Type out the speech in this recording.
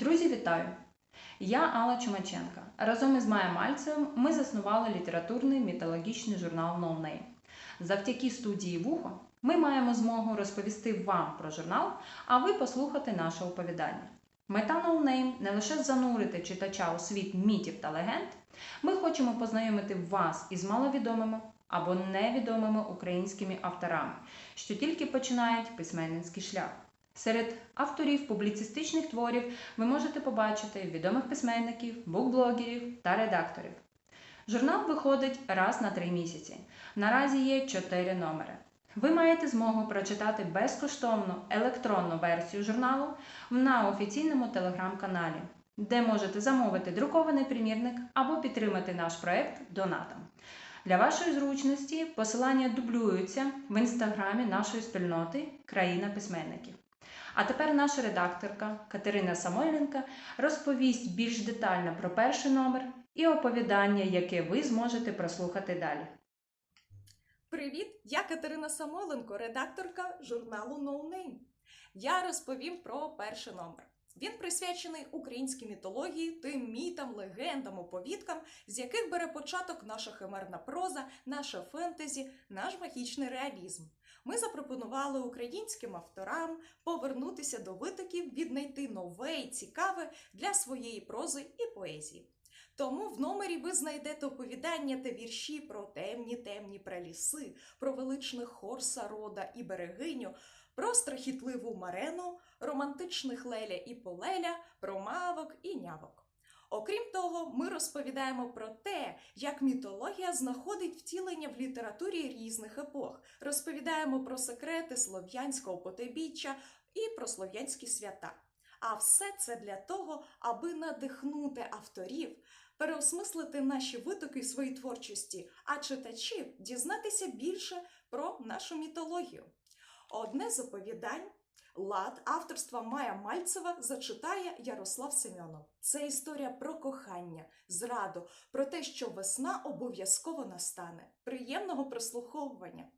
Друзі, вітаю! Я Алла Чумаченка. Разом із Маєм Мальцевим ми заснували літературний мітологічний журнал No. Завдяки студії Вухо ми маємо змогу розповісти вам про журнал, а ви послухати наше оповідання. Мета No не лише занурити читача у світ мітів та легенд. Ми хочемо познайомити вас із маловідомими або невідомими українськими авторами, що тільки починають письменницький шлях. Серед авторів публіцистичних творів ви можете побачити відомих письменників, букблогерів та редакторів. Журнал виходить раз на три місяці. Наразі є чотири номери. Ви маєте змогу прочитати безкоштовну електронну версію журналу на офіційному телеграм-каналі, де можете замовити друкований примірник або підтримати наш проект донатом. Для вашої зручності посилання дублюються в інстаграмі нашої спільноти Країна письменників. А тепер наша редакторка Катерина Самойленка розповість більш детально про перший номер і оповідання, яке ви зможете прослухати далі. Привіт! Я Катерина Самоленко, редакторка журналу No Name. Я розповім про перший номер. Він присвячений українській мітології, тим мітам, легендам, оповідкам, з яких бере початок наша химерна проза, наша фентезі, наш магічний реалізм. Ми запропонували українським авторам повернутися до витоків, віднайти нове і цікаве для своєї прози і поезії. Тому в номері ви знайдете оповідання та вірші про темні темні праліси, про величних хорса рода і берегиню, про страхітливу марену, романтичних леля і полеля, про мавок і нявок. Окрім того, ми розповідаємо про те, як мітологія знаходить втілення в літературі різних епох. Розповідаємо про секрети слов'янського потойбіччя і про слов'янські свята. А все це для того, аби надихнути авторів, переосмислити наші витоки своєї творчості, а читачів дізнатися більше про нашу мітологію. Одне з оповідань лад авторства Майя Мальцева зачитає Ярослав Семенов. Це історія про кохання, зраду, про те, що весна обов'язково настане. Приємного прослуховування.